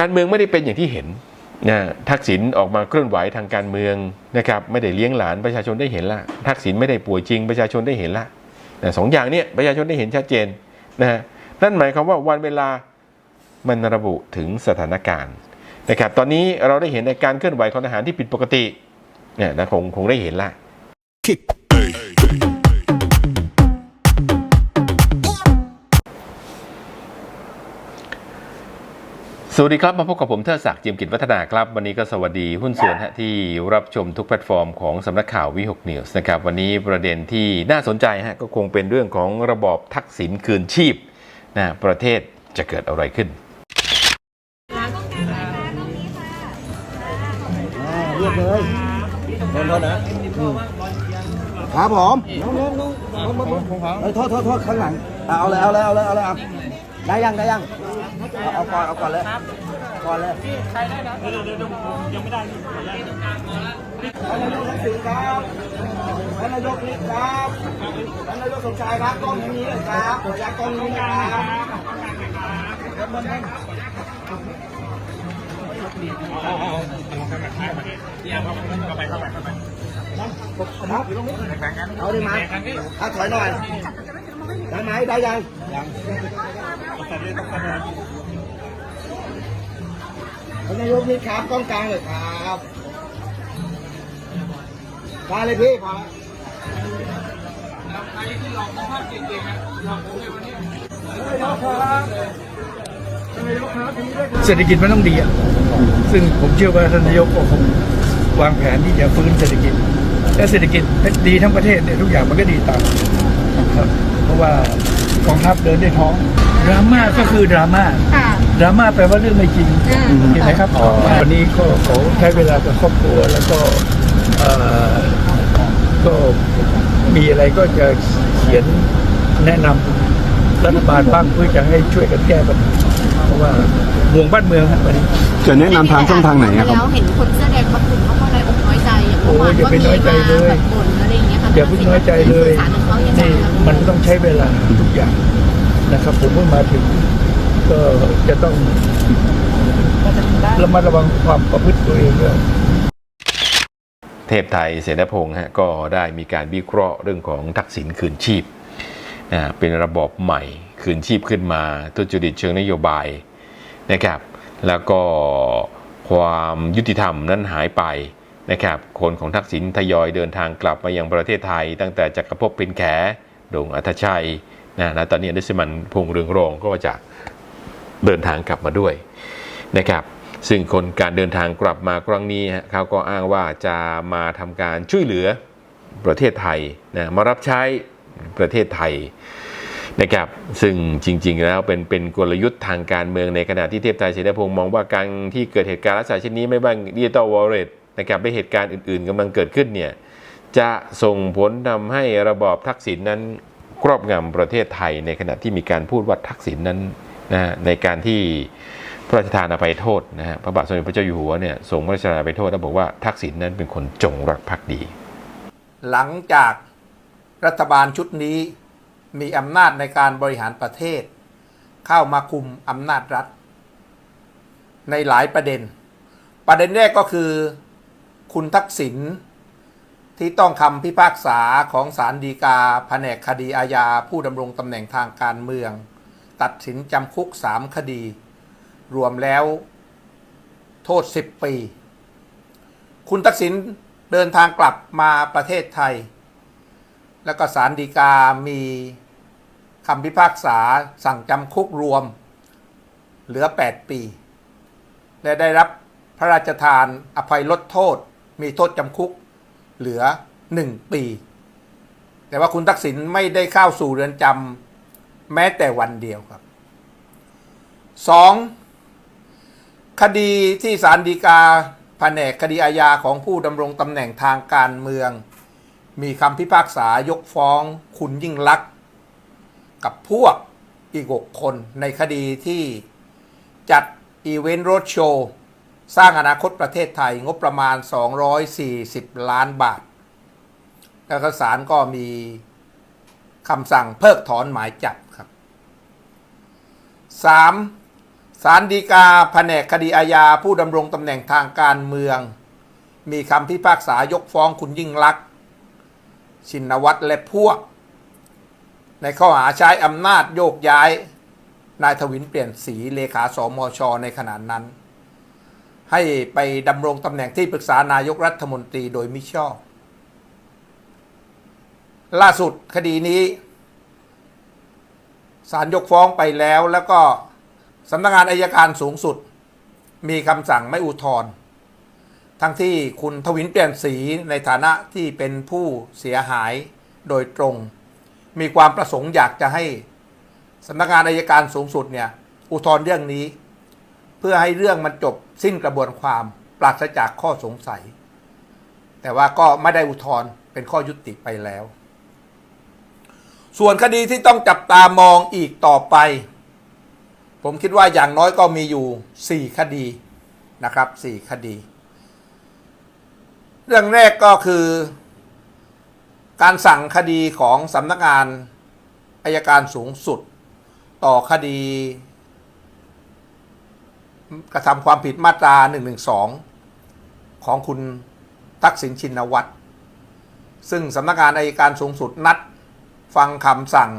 การเมืองไม่ได้เป็นอย่างที่เห็นนะทักษิณออกมาเคลื่อนไหวทางการเมืองนะครับไม่ได้เลี้ยงหลานประชาชนได้เห็นละทักษิณไม่ได้ป่วยจริงประชาชนได้เห็นละนะสองอย่างเนี้ยประชาชนได้เห็นชัดเจนนะฮะนั่นหมายความว่าวันเวลามันระบุถึงสถานการณ์นะครับตอนนี้เราได้เห็นในการเคลื่อนไหวของทหารที่ผิดปกติเนี่ยนะคงคงได้เห็นละ วัสดีครับ มาพบกับผมเทิดศักดิ์จิมกิจวัฒนาครับ วันนี้ก็สวัสดีหุ้นส่วนที่รับชมทุกแพลตฟอร์มของสำนักข่าววิหกนิวส์นะครับ วันนี้ประเด็นที่น่าสนใจฮะก็คงเป็นเรื่องของระบอบทักษิณคืนชีพนะประเทศจะเกิดอะไรขึ้นเรียกเลยโทษโทษนะครับผมน้องน้องน้องเอ้ยโทษโทษโทษข้างหลังเอาเลยเอาเลยเอาเลยเอาเลยเอาได้ยังได้ยัง เอาเอาก่อนเอาก่อนเลยก่อนเลยใครได้นะเดี๋ยวเดี๋ยวยังไม่ได้ท่านนายกทักษิณครับท่านนายกนิดครับท่านนายกสมชายครับกล้องนี้เลยครับขออนุญาตกล้องนี้นะครับครับเอาได้ไหมถ้าถอยหน่อยได้ไหมได้ยังยัง ท่านนายกนิดครับกล้องกลางเลยครับมาเลยพี่พอแล้วเศรษฐกิจมันต้องดีอะ ซึ่งผมเชื่อว่าท่านนายกก็คงวางแผนที่จะฟื้นเศรษฐกิจ และเศรษฐกิจดีทั้งประเทศเนี่ยทุกอย่างมันก็ดีตามครับ เพราะว่ากองทัพเดินด้วยท้อง ดราม่าก็คือดราม่าค่ะ ดราม่าแปลว่าเรื่องไม่จริงอืม เห็นไหมครับวันนี้ก็ขอใช้เวลากับครอบครัวแล้วก็เอ่อก็มีอะไรก็จะเขียนแนะนำรัฐบาลบ้างเพื่อจะให้ช่วยกันแก้ปัญหาเพราะว่าห่วงบ้านเมืองครับวันนี้ จะแนะนำทางช่องทางไหนอะครับ แล้วเห็นคนเสื้อแดงบางกลุ่มเขาก็เลยอกน้อยใจอย่างเมื่อวานโอ้ยอย่าไปน้อยใจเลยก็มีมาแบบบ่นอะไรอย่างเงี้ยค่ะอย่าเพิ่งน้อยใจเลยสื่อสารของเขายังไงนี่คะมันต้องใช้เวลาทุกอย่าง นะครับ ผมเพิ่งมาถึงก็จะต้องระมัดระวังความประพฤติตัวเองด้วยเทพไทยเสนาพงศ์ฮะก็ได้มีการวิเคราะห์เรื่องของทักษิณคืนชีพนะเป็นระบอบใหม่คืนชีพขึ้นมาทุจริตเชิงนโยบายนะครับ แล้วก็ความยุติธรรมนั้นหายไปนะครับ คนของทักษิณทยอยเดินทางกลับมายังประเทศไทย ตั้งแต่จักรภพเป็นแขโด่งอัธชัย นะและตอนนี้อดิสมันพงเรืองรองก็จะเดินทางกลับมาด้วยนะครับซึ่งคนการเดินทางกลับมาครั้งนี้เขาก็อ้างว่าจะมาทำการช่วยเหลือประเทศไทยนะมารับใช้ประเทศไทยนะครับซึ่งจริง ๆ แล้วเป็นเป็นกลยุทธ์ทางการเมืองในขณะที่เทพไทยเสนาพงศ์มองว่าการที่เกิดเหตุการณ์ลักษณะเช่นนี้ไม่ว่าดิจิตอลวอลเล็ตนะครับและเหตุการณ์อื่น ๆกำลังเกิดขึ้นเนี่ยจะส่งผลทำให้ระบอบทักษิณนั้น ครอบงำประเทศไทยในขณะที่มีการพูดว่าทักษิณนั้นนะในการที่พระราชทานอภัยโทษนะฮะพระบาทสมเด็จพระเจ้าอยู่หัวเนี่ยทรงพระราชทานอภัยโทษแล้วบอกว่าทักษิณนั้นเป็นคนจงรักภักดี หลังจากรัฐบาลชุดนี้มีอำนาจในการบริหารประเทศ เข้ามาคุมอำนาจรัฐ ในหลายประเด็น ประเด็นแรกก็คือ คุณทักษิณ ที่ต้องคำพิพากษาของศาลฎีกาแผนกคดีอาญาผู้ดำรงตำแหน่งทางการเมือง ตัดสินจำคุก 3 คดี รวมแล้วโทษ 10 ปี คุณทักษิณเดินทางกลับมาประเทศไทย แล้วก็ศาลฎีกามีคำพิพากษาสั่งจำคุกรวม เหลือ 8 ปี และได้รับพระราชทานอภัยลดโทษ มีโทษจำคุก เหลือ 1 ปี แต่ว่าคุณทักษิณไม่ได้เข้าสู่เรือนจำแม้แต่วันเดียวครับ 2. คดีที่ศาลฎีกาแผนกคดีอาญาของผู้ดำรงตำแหน่งทางการเมือง มีคำพิพากษายกฟ้องคุณยิ่งลักษณ์กับพวกอีกหกคนในคดีที่จัดอีเวนต์โรดโชว์ สร้างอนาคตประเทศไทยงบประมาณ 240 ล้านบาท แล้วก็ศาลก็มีคำสั่งเพิกถอนหมายจับครับ 3. ศาลฎีกาแผนกคดีอาญาผู้ดำรงตำแหน่งทางการเมือง มีคำพิพากษายกฟ้องคุณยิ่งลักษณ์ชินวัตรและพวก ในข้อหาใช้อำนาจโยกย้ายนายทวินเปลี่ยนสีเลขาสมชในขณะนั้น ให้ไปดำรงตำแหน่งที่ปรึกษานายกรัฐมนตรีโดยมิชอบ ล่าสุดคดีนี้ศาลยกฟ้องไปแล้วแล้วก็สำนักงานอายการสูงสุด มีคำสั่งไม่อุทธรณ์ทั้งที่คุณทวินเปลี่ยนสีในฐานะที่เป็นผู้เสียหายโดยตรง มีความประสงค์อยากจะให้สำนักงานอายการสูงสุดเนี่ยอุทธรณ์เรื่องนี้ เพื่อให้เรื่องมันจบสิ้นกระบวนความปราศจากข้อสงสัย แต่ว่าก็ไม่ได้อุทธรณ์เป็นข้อยุติไปแล้ว ส่วนคดีที่ต้องจับตามองอีกต่อไป ผมคิดว่าอย่างน้อยก็มีอยู่ 4 คดีนะครับ 4 คดี เรื่องแรกก็คือ การสั่งคดีของสำนักงานอายการสูงสุด ต่อคดี กระทำความผิดมาตรา 112 ของคุณทักษิณชินวัตร ซึ่งสำนักงานอายการสูงสุดนัด ฟังคำสั่ง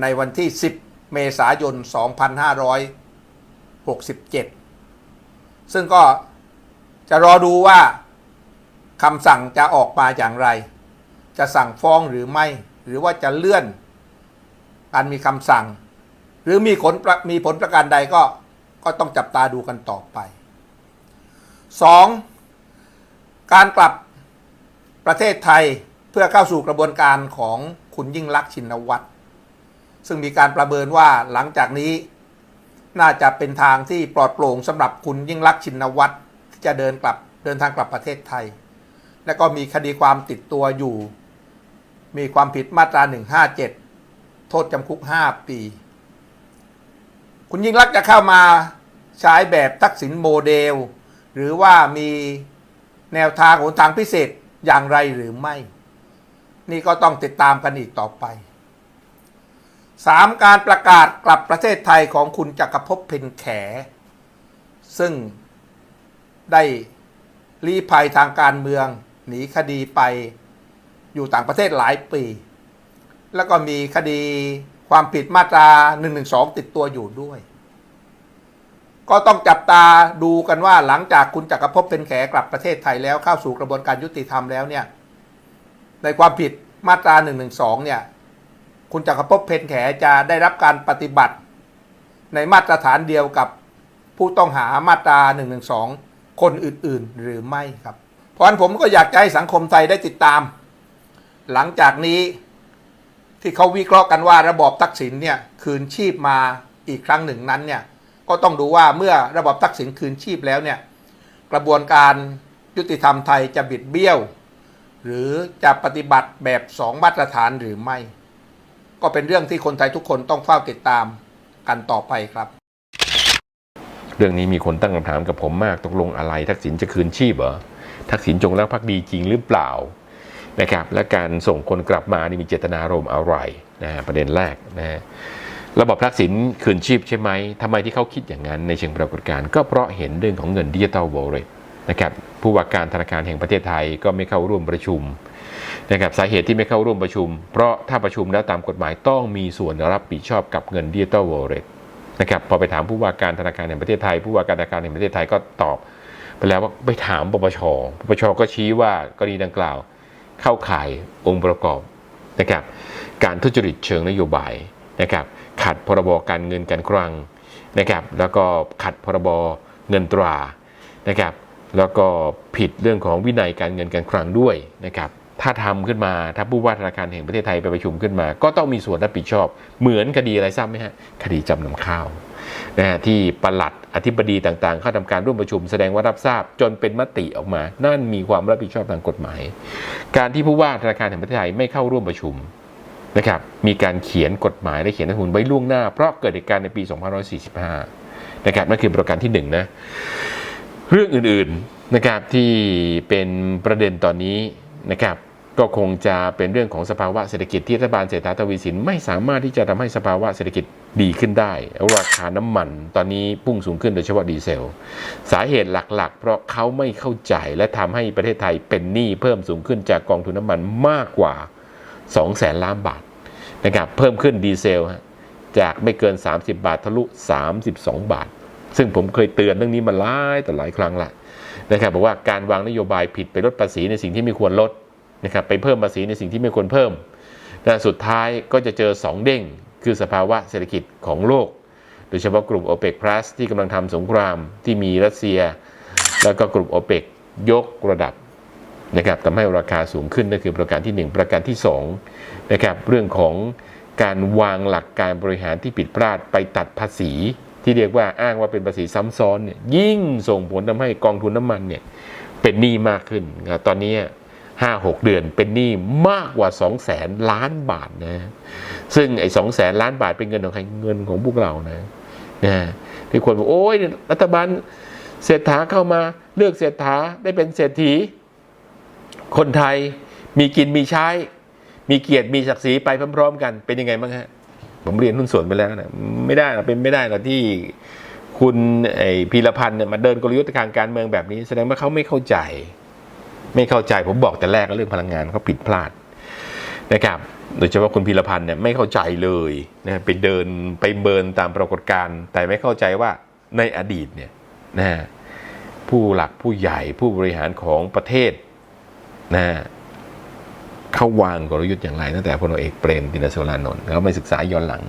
ในวันที่ 10 เมษายน 2567 ซึ่งก็จะรอดูว่าคำสั่งจะออกมาอย่างไร จะสั่งฟ้องหรือไม่ หรือว่าจะเลื่อนการมีคำสั่ง หรือมีผลมีผลประการใดก็ ก็ต้องจับตาดูกันต่อไป 2. การกลับประเทศไทยเพื่อเข้าสู่กระบวนการของคุณยิ่งลักษณ์ชินวัตรซึ่งมีการประเมินว่าหลังจากนี้ น่าจะเป็นทางที่ปลอดโปร่งสำหรับคุณยิ่งลักษณ์ชินวัตรที่จะเดินกลับเดินทางกลับประเทศไทย และก็มีคดีความติดตัวอยู่ มีความผิดมาตรา 157 โทษจำคุก 5 ปี คุณยิ่งลักจะเข้ามาใช้แบบทักษิณโมเดล หรือว่ามีแนวทางหนทางพิเศษอย่างไรหรือไม่ นี่ก็ต้องติดตามกันอีกต่อไป 3. การประกาศกลับประเทศไทยของคุณจักรภพเพ็ญแข ซึ่งได้ลี้ภัยทางการเมืองหนีคดีไปอยู่ต่างประเทศหลายปี แล้วก็มีคดี ความผิดมาตรา 112 ติดตัวอยู่ด้วย ก็ต้องจับตาดูกันว่าหลังจากคุณจักรภพเป็นแขกลับประเทศไทยแล้วเข้าสู่กระบวนการยุติธรรมแล้วเนี่ย ในความผิดมาตรา 112 เนี่ย คุณจักรภพเพนแขจะได้รับการปฏิบัติ ในมาตรฐานเดียวกับผู้ต้องหามาตรา 112 คนอื่นๆ หรือไม่ครับ เพราะฉะนั้นผมก็อยากจะให้สังคมไทยได้ติดตาม หลังจากนี้ ที่เขาวิเคราะห์กันว่าระบอบทักษิณเนี่ยคืนชีพมาอีกครั้งหนึ่งนั้นเนี่ยก็ต้องดูว่าเมื่อระบอบทักษิณคืนชีพแล้วเนี่ยกระบวนการยุติธรรมไทยจะบิดเบี้ยว หรือจะปฏิบัติแบบสองมาตรฐานหรือไม่ ก็เป็นเรื่องที่คนไทยทุกคนต้องเฝ้าติดตามกันต่อไปครับ เรื่องนี้มีคนตั้งคำถามกับผมมากตกลงอะไรทักษิณจะคืนชีพเหรอทักษิณจงรักภักดีจริงหรือเปล่า นะครับและการส่งคนกลับมานี่มีเจตนารมณ์อะไรนะประเด็นแรกนะระบบทักษิณคืนชีพใช่ไหมทำไมที่เขาคิดอย่างนั้นในเชิงปรากฏการณ์ก็เพราะเห็นเรื่องของเงินดิจิตอลวอลเล็ตนะครับผู้ว่าการธนาคารแห่งประเทศไทยก็ไม่เข้าร่วมประชุมนะครับสาเหตุที่ไม่เข้าร่วมประชุม เพราะถ้าประชุมแล้วตามกฎหมายต้องมีส่วนรับผิดชอบกับเงินดิจิตอลวอลเล็ตนะครับพอไปถามผู้ว่าการธนาคารแห่งประเทศไทย ผู้ว่าการธนาคารแห่งประเทศไทยก็ตอบ ไปแล้วว่าไปถามปปชปปชก็ชี้ว่ากรณีดังกล่าว เข้าข่ายองค์ประกอบนะครับการทุจริตเชิงนโยบายนะครับขัดพรบการเงินการคลังนะครับแล้วก็ขัดพรบเงินตรานะครับแล้วก็ผิดเรื่องของวินัยการเงินการคลังด้วยนะครับถ้าทำขึ้นมาถ้าผู้ว่าธนาคารแห่งประเทศไทยไปประชุมขึ้นมา ก็ต้องมีส่วนรับผิดชอบ เหมือนคดีอะไรทราบไหมฮะคดีจำนำข้าว นะฮะที่ปลัดอธิบดีต่างๆ เข้าทำการร่วมประชุมแสดงว่ารับทราบจนเป็นมติออกมา นั่นมีความรับผิดชอบทางกฎหมาย การที่ผู้ว่าธนาคารแห่งประเทศไทยไม่เข้าร่วมประชุมนะครับมีการเขียนกฎหมายและเขียนรัฐมนูญไว้ล่วงหน้า เพราะเกิดเหตุการณ์ในปี 2545 นะครับนั่นคือประการที่หนึ่งนะเรื่องอื่นๆนะครับที่เป็นประเด็นตอนนี้นะครับก็คงจะเป็นเรื่องของสภาวะเศรษฐกิจที่รัฐบาลเศรษฐาทวีสินไม่สามารถที่จะทำให้สภาวะเศรษฐกิจ ดีขึ้นได้ ราคาน้ำมันตอนนี้พุ่งสูงขึ้นโดยเฉพาะดีเซล สาเหตุหลักๆ เพราะเขาไม่เข้าใจและทำให้ประเทศไทยเป็นหนี้เพิ่มสูงขึ้นจากกองทุนน้ำมันมากกว่า2แสนล้านบาทนะครับเพิ่มขึ้นดีเซลฮะจากไม่เกิน 30 บาททะลุ 32 บาท ซึ่งผมเคยเตือนเรื่องนี้มาหลายต่อหลายครั้งละนะครับบอกว่าการวางนโยบายผิดไปลดภาษีในสิ่งที่ไม่ควรลดนะครับไปเพิ่มภาษีในสิ่งที่ไม่ควรเพิ่มแต่สุดท้ายก็จะเจอ 2 เด้ง คือสภาวะเศรษฐกิจของโลก โดยเฉพาะกลุ่ม o p e c Plus ที่กำลังทำสงครามที่มีรัสเซีย แล้วก็กลุ่ม o p e c ยกระดับนะครับทำให้ราคาสูงขึ้นนั่นคือประการที่ 1 ประการที่2นะครับเรื่องของการวางหลักการบริหารที่ผิดพลาดไปตัดภาษีที่เรียกว่าอ้างว่าเป็นภาษีซ้ำซ้อนเนี่ยยิ่งส่งผลทำให้กองทุนน้ำมันเนี่ยเป็นหนี้มากขึ้นนะตอนนี้ 5 6 เดือนเป็นหนี้มากกว่า 2 0 0แสนล้านบาทนะ ซึ่งไอ้สองแสนล้านบาทเป็นเงินของใครเงินของพวกเรานะนะที่คนบอกโอ้ยรัฐบาลเศรษฐาเข้ามาเลือกเศรษฐาได้เป็นเศรษฐี คนไทยมีกินมีใช้ มีเกียรติมีศักดิ์ศรีไปพร้อมๆกันเป็นยังไงบ้างฮะผมเรียนหุ้นส่วนไปแล้วนะไม่ได้หรอกเป็นไม่ได้หรอกที่คุณไอ้พีรพันธ์เนี่ยมาเดินกลยุทธ์ทางการเมืองแบบนี้ แสดงว่าเขาไม่เข้าใจ ไม่เข้าใจผมบอกแต่แรกก็เรื่องพลังงานเขาผิดพลาดนะครับโดยเฉพาะคุณพีรพันธ์เนี่ยไม่เข้าใจเลยนะไปเดินไปเบินตามปรากฏการณ์แต่ไม่เข้าใจว่าในอดีตเนี่ยนะผู้หลักผู้ใหญ่ผู้บริหารของประเทศนะเขาวางกลยุทธ์อย่างไรตั้งแต่พลเอกเปรมตินสุรานนท์เขาไม่ศึกษาย้อนหลัง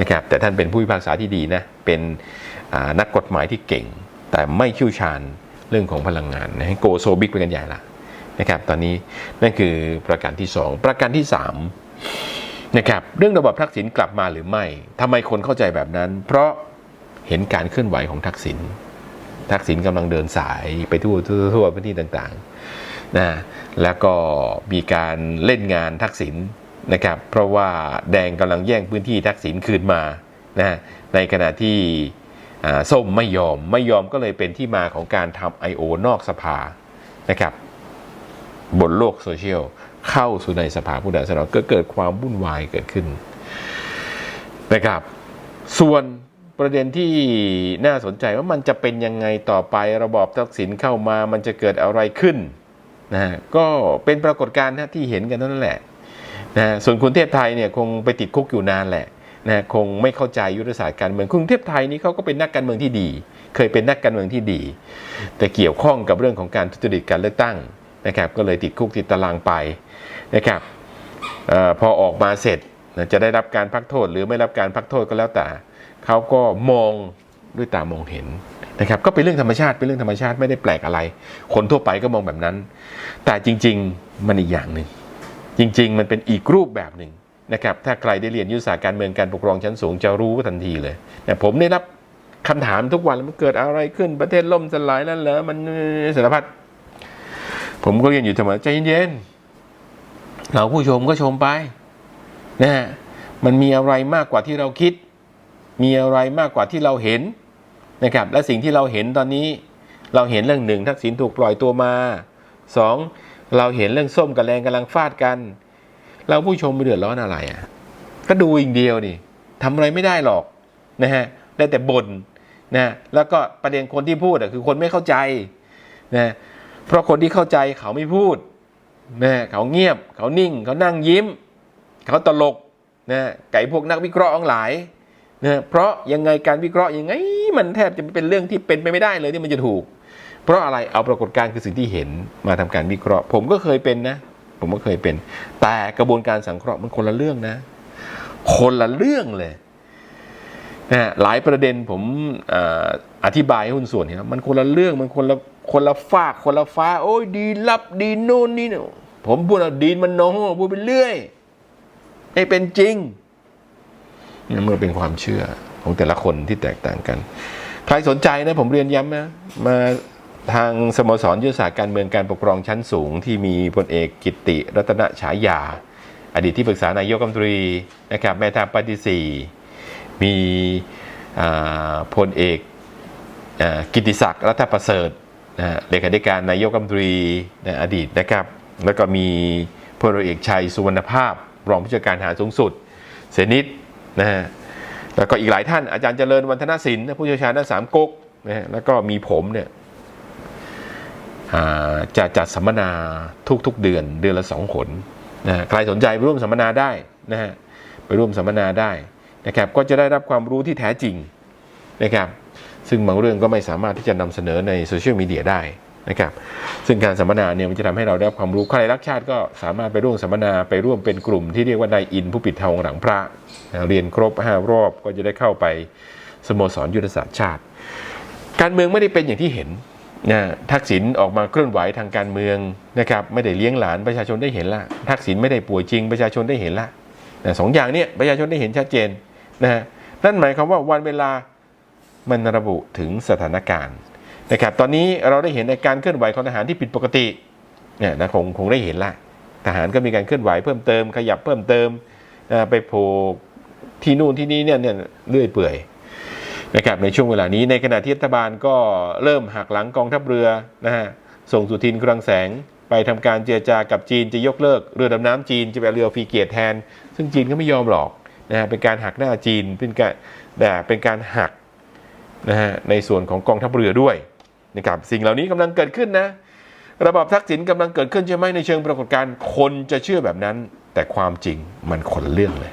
นะครับ แต่ท่านเป็นผู้พิพากษาที่ดีนะเป็นนักกฎหมายที่เก่ง แต่ไม่เชี่ยวชาญ เรื่องของพลังงานนะโกโซบิกไปกันใหญ่ละนะครับตอนนี้นั่นคือประการที่ 2 ประการที่3นะครับเรื่องระบบทักษิณกลับมาหรือไม่ทำไมคนเข้าใจแบบนั้น เพราะเห็นการเคลื่อนไหวของทักษิณทักษิณกำลังเดินสายไปทั่วทั่วทั่วพื้นที่ต่างๆนะแล้วก็มีการเล่นงานทักษิณนะครับเพราะว่าแดงกำลังแย่งพื้นที่ทักษิณคืนมานะในขณะที่ ส้มไม่ยอมไม่ยอมก็เลยเป็นที่มาของการทำ I.O. นอกสภานะครับ บนโลกโซเชียล เข้าสู่ในสภาผู้แทนราษฎรก็เกิดความวุ่นวายเกิดขึ้นนะครับ ส่วนประเด็นที่น่าสนใจว่ามันจะเป็นยังไงต่อไประบอบทักษิณเข้ามามันจะเกิดอะไรขึ้นนะฮะก็เป็นปรากฏการณ์ที่เห็นกันนั้นแหละนะฮะส่วนคุณเทพไทยเนี่ยคงไปติดคุกอยู่นานแหละ นะคงไม่เข้าใจยุทธศาสตร์การเมืองกรุงเทพไทยนี่เขาก็เป็นนักการเมืองที่ดี เคยเป็นนักการเมืองที่ดี แต่เกี่ยวข้องกับเรื่องของการทุจริตการเลือกตั้งนะครับก็เลยติดคุกติดตารางไปนะครับอพอออกมาเสร็จจะได้รับการพักโทษ หรือไม่รับการพักโทษก็แล้วแต่เขาก็มองด้วยตามองเห็นนะครับก็เป็นเรื่องธรรมชาติเป็นเรื่องธรรมชาติไม่ได้แปลกอะไร คนทั่วไปก็มองแบบนั้น แต่จริง ๆ มันอีกอย่างหนึ่งจริง ๆ มันเป็นอีกรูปแบบหนึ่ง นะครับถ้าใครได้เรียนยุทธศาสตร์การเมืองการปกครองชั้นสูงจะรู้ทันทีเลยแต่ผมได้รับคำถามทุกวันมันเกิดอะไรขึ้นประเทศล่มสลายนั่นเหรอมันสารพัดผมก็เรียนอยู่เสมอใจเย็นๆเราผู้ชมก็ชมไปนะฮะมันมีอะไรมากกว่าที่เราคิด มีอะไรมากกว่าที่เราเห็นนะครับและสิ่งที่เราเห็นตอนนี้ เราเห็นเรื่องหนึ่งทักษิณถูกปล่อยตัวมาสองเราเห็นเรื่องส้มกับแรงกำลังฟาดกัน เราผู้ชมไปเดือดร้อนอะไรอะก็ดูอย่างเดียวนี่ทำอะไรไม่ได้หรอกนะฮะได้แต่บน่นนะแล้วก็ประเด็นคนที่พูดอะคือคนไม่เข้าใจนะเพราะคนที่เข้าใจเขาไม่พูดนะเขาเงียบเขานิ่ง เขานั่งยิ้ม เขาตลกนะไก่พวกนักวิเคราะห์ทั้งหลายนะเพราะยังไงการวิเคราะห์ยังไงมันแทบจะเป็นเรื่องที่เป็นไปไม่ได้เลยที่มันจะถูก เพราะอะไรเอาปรากฏการณ์คือสิ่งที่เห็นมาทำการวิเคราะห์ ผมก็เคยเป็นนะ ผมก็เคยเป็น แต่กระบวนการสังเคราะห์มันคนละเรื่องนะ คนละเรื่องเลยนะหลายประเด็นผมออธิบายให้หุ้นส่วนเห็นว่ามันคนละเรื่องมันคนละคนละฝากคนละฟ้า โอ้ยดีลับดีโน่นนี่เนี่ยผมพูดเอาดีนมันน้พูดไปเรื่อยไม่เป็นจริงนี่มันเป็นความเชื่อของแต่ละคนที่แตกต่างกัน ใครสนใจนะผมเรียนย้ำนะมา ทางสโมสรยุทธศาสตร์การเมืองการปกครองชั้นสูง ที่มีพลเอกกิติรัตนฉายา อดีตที่ปรึกษานายกรัฐมนตรีนะครับแม่ทัพภาคที่สี่มีพลเอกอกิติศักดิ์รัฐประเสริฐนะเลขาธิการนายกรัฐมนตรีนอดีตนะครับ แล้วก็มีพลเอกชัยสุวรรณภาพ รองผู้จัดการหารสูงสุด เสนิทนะฮะแล้วก็อีกหลายท่านอาจารย์เจริญวันธนศิลป์ผู้เชี่ยวชาญด้านสามก๊กนะฮะแล้วก็มีผมเนี่ย จะจัดสัมมนาทุกๆเดือนเดือนละสองขนนะใครสนใจไปร่วมสัมมนาได้นะฮะไปร่วมสัมมนาได้นะครับก็จะได้รับความรู้ที่แท้จริงนะครับซึ่งบางเรื่องก็ไม่สามารถที่จะนำเสนอในโซเชียลมีเดียได้นะครับซึ่งการสัมมนาเนี่ยมันจะทำให้เราได้รับความรู้ใครรักชาติก็สามารถไปร่วมสัมมนาไปร่วมเป็นกลุ่มที่เรียกว่านายอินผู้ปิดทองหลังพระเรียนครบ5รอบก็จะได้เข้าไปสโมสรยุทธศาสตร์ชาติ การเมืองไม่ได้เป็นอย่างที่เห็น นะทักษิณออกมาเคลื่อนไหวทางการเมืองนะครับไม่ได้เลี้ยงหลานประชาชนได้เห็นละทักษิณไม่ได้ป่วยจริงประชาชนได้เห็นละนะสองอย่างเนี้ยประชาชนได้เห็นชัดเจนนะฮะนั่นหมายความว่าวันเวลามันระบุถึงสถานการณ์นะครับตอนนี้เราได้เห็นในการเคลื่อนไหวของทหารที่ผิดปกติเนี่ยนะคงคงได้เห็นละทหารก็มีการเคลื่อนไหวเพิ่มเติมขยับเพิ่มเติมไปโผล่ที่นู่นที่นี่เนี่ยเนี่ยเลื่อยเปื่อย นะครับในช่วงเวลานี้ในขณะที่รัฐบาลก็เริ่มหักหลังกองทัพเรือนะฮะส่งสุทินคลังแสงไปทำการเจรจากับจีนจะยกเลิกเรือดำน้ำจีนจะไปเอาเรือฟรีเกียรตแทน ซึ่งจีนก็ไม่ยอมหรอกนะฮะเป็นการหักหน้าจีนเป็นการแบบเป็นการหักนะฮะในส่วนของกองทัพเรือด้วยนะครับสิ่งเหล่านี้กำลังเกิดขึ้นนะระบอบทักษิณกำลังเกิดขึ้นใช่ไหมในเชิงปรากฏการณ์คนจะเชื่อแบบนั้น แต่ความจริงมันคนเรื่องเลย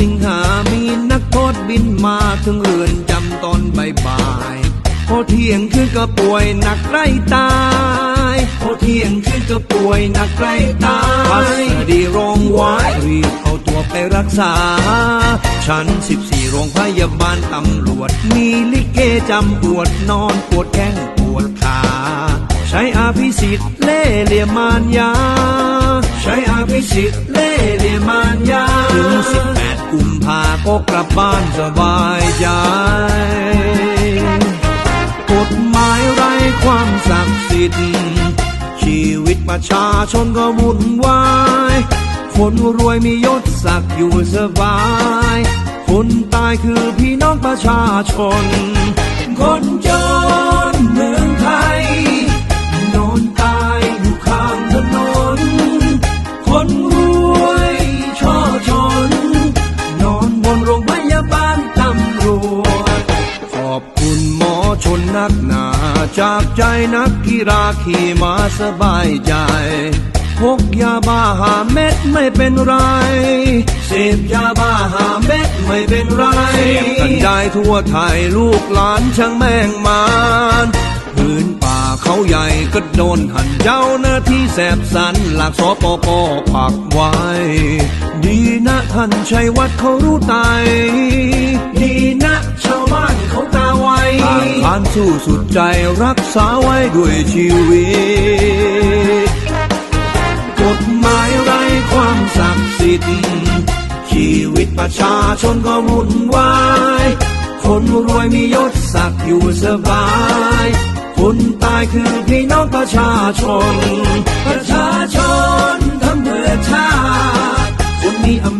สิงหามีนักโทษบินมาถึงเรือนจำตอนบ่ายๆพอเที่ยงคืนก็ป่วยหนักใกล้ตายพอเที่ยงคืนก็ป่วยหนักใกล้ตายพัสดีร้องไว้รีบเอาตัวไปรักษา ชั้น14โรงพยาบาลตำรวจ มีลิเกจำปวดนอนปวดแข้งปวดขาใช้อาภิสิทธิ์เล่เหลี่ยมารยา ใช้อาภิสิทธิ์เล่เหลี่ยมารยาถึง18 กุมภาก็กลับบ้านสบายใจ กฎหมายไร้ความศักดิ์สิทธิ์ ชีวิตประชาชนก็วุ่นวาย คนรวยมียศศักดิ์อยู่สบาย คนตายคือพี่น้องประชาชน คนจนเมืองไทย นนักหนา จากใจนักกีฬาขี่มาสบายใจพกยาบ้าหาเม็ดไม่เป็นไร เสพยาบ้าหาเม็ดไม่เป็นไรเสพกันได้ทั่วไทยลูกหลานช่างแม่งมานพื้นป่า เขาใหญ่ก็โดนหันเจ้าหน้าที่แสบสันหลักสปปปักไว้ ดีนะท่านชัยวัดเขารู้ไตดีนะชาวบ้านเขาตาไวทานสู้สุดใจรักษาไว้ด้วยชีวิต กฎหมายไร้ความศักดิ์สิทธิ์ชีวิตประชาชนก็วุ่นวาย คนรวยมียศศักดิ์อยู่สบาย คนตายคือพี่น้องประชาชน ประชาชนทำเพื่อชาติคนมีอำ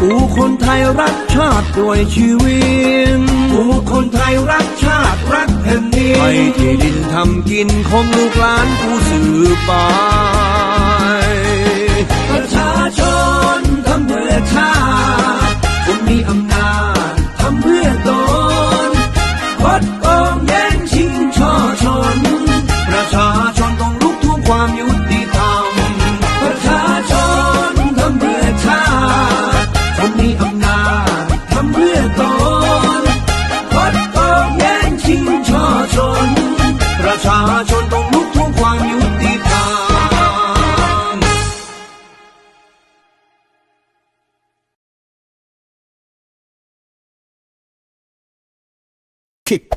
กูคนไทยรักชาติด้วยชีวิตกูคนไทยรักชาติรักแผ่นดินให้ที่ดินทำกินของลูกหลานกูสืบไปประชาชนทำเพื่อชาติคนมีอำนาจทำเพื่อตนคดโกงแย่งชิงช่อช ชาชนต้องลุกทวงความยุติธรรม Kick